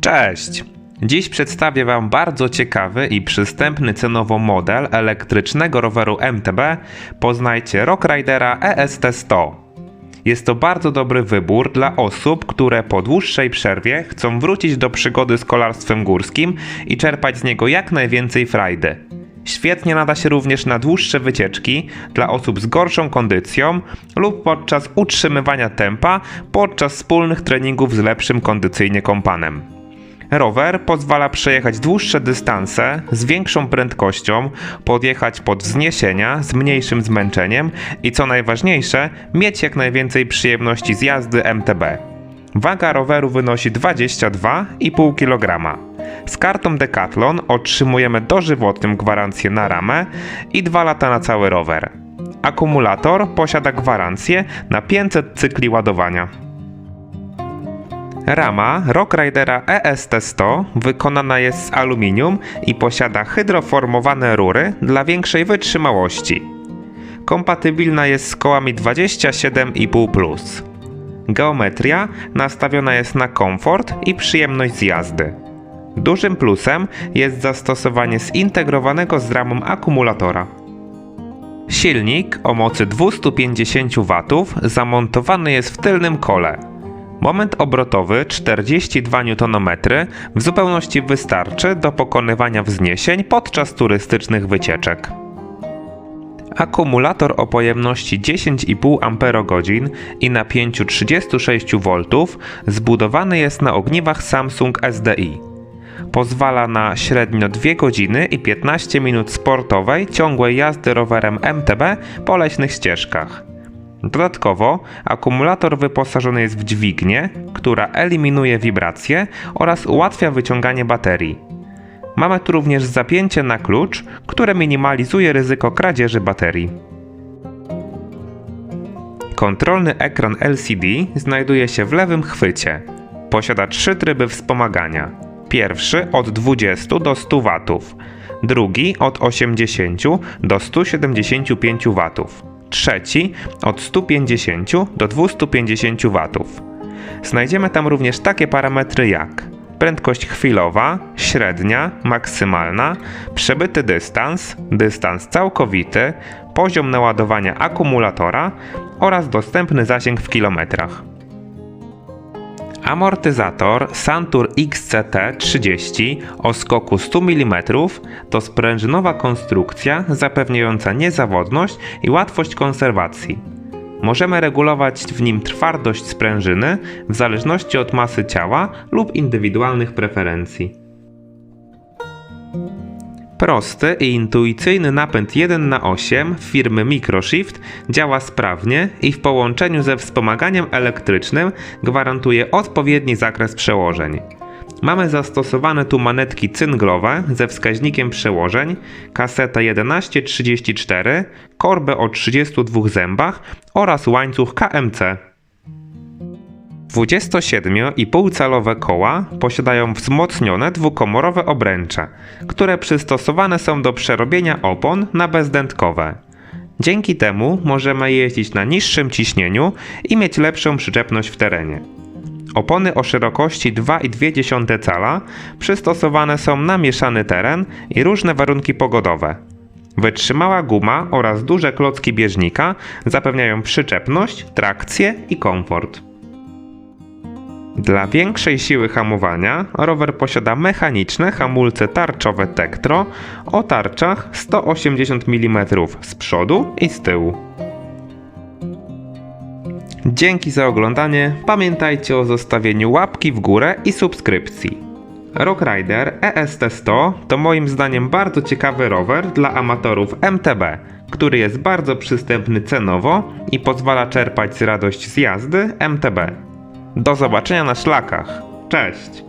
Cześć! Dziś przedstawię Wam bardzo ciekawy i przystępny cenowo model elektrycznego roweru MTB. Poznajcie Rock Ridera E EST100. Jest to bardzo dobry wybór dla osób, które po dłuższej przerwie chcą wrócić do przygody z kolarstwem górskim i czerpać z niego jak najwięcej frajdy. Świetnie nada się również na dłuższe wycieczki dla osób z gorszą kondycją lub podczas utrzymywania tempa podczas wspólnych treningów z lepszym kondycyjnie kompanem. Rower pozwala przejechać dłuższe dystanse z większą prędkością, podjechać pod wzniesienia z mniejszym zmęczeniem i co najważniejsze, mieć jak najwięcej przyjemności z jazdy MTB. Waga roweru wynosi 22,5 kg. Z kartą Decathlon otrzymujemy dożywotnią gwarancję na ramę i 2 lata na cały rower. Akumulator posiada gwarancję na 500 cykli ładowania. Rama Rock Ridera E EST100 wykonana jest z aluminium i posiada hydroformowane rury dla większej wytrzymałości. Kompatybilna jest z kołami 27,5+. Geometria nastawiona jest na komfort i przyjemność z jazdy. Dużym plusem jest zastosowanie zintegrowanego z ramą akumulatora. Silnik o mocy 250 W zamontowany jest w tylnym kole. Moment obrotowy 42 Nm w zupełności wystarczy do pokonywania wzniesień podczas turystycznych wycieczek. Akumulator o pojemności 10,5 Ah i napięciu 36 V zbudowany jest na ogniwach Samsung SDI. Pozwala na średnio 2 godziny i 15 minut sportowej ciągłej jazdy rowerem MTB po leśnych ścieżkach. Dodatkowo akumulator wyposażony jest w dźwignię, która eliminuje wibracje oraz ułatwia wyciąganie baterii. Mamy tu również zapięcie na klucz, które minimalizuje ryzyko kradzieży baterii. Kontrolny ekran LCD znajduje się w lewym chwycie. Posiada trzy tryby wspomagania. Pierwszy od 20 do 100 W, drugi od 80 do 175 W, trzeci od 150 do 250 W. Znajdziemy tam również takie parametry jak prędkość chwilowa, średnia, maksymalna, przebyty dystans, dystans całkowity, poziom naładowania akumulatora oraz dostępny zasięg w kilometrach. Amortyzator Santur XCT30 o skoku 100 mm to sprężynowa konstrukcja zapewniająca niezawodność i łatwość konserwacji. Możemy regulować w nim twardość sprężyny w zależności od masy ciała lub indywidualnych preferencji. Prosty i intuicyjny napęd 1 na 8 firmy Microshift działa sprawnie i w połączeniu ze wspomaganiem elektrycznym gwarantuje odpowiedni zakres przełożeń. Mamy zastosowane tu manetki cynglowe ze wskaźnikiem przełożeń, kasetę 1134, korbę o 32 zębach oraz łańcuch KMC. 27,5-calowe koła posiadają wzmocnione dwukomorowe obręcze, które przystosowane są do przerobienia opon na bezdętkowe. Dzięki temu możemy jeździć na niższym ciśnieniu i mieć lepszą przyczepność w terenie. Opony o szerokości 2,2 cala przystosowane są na mieszany teren i różne warunki pogodowe. Wytrzymała guma oraz duże klocki bieżnika zapewniają przyczepność, trakcję i komfort. Dla większej siły hamowania rower posiada mechaniczne hamulce tarczowe Tektro o tarczach 180 mm z przodu i z tyłu. Dzięki za oglądanie. Pamiętajcie o zostawieniu łapki w górę i subskrypcji. Rock Rider E EST100 to moim zdaniem bardzo ciekawy rower dla amatorów MTB, który jest bardzo przystępny cenowo i pozwala czerpać radość z jazdy MTB. Do zobaczenia na szlakach. Cześć!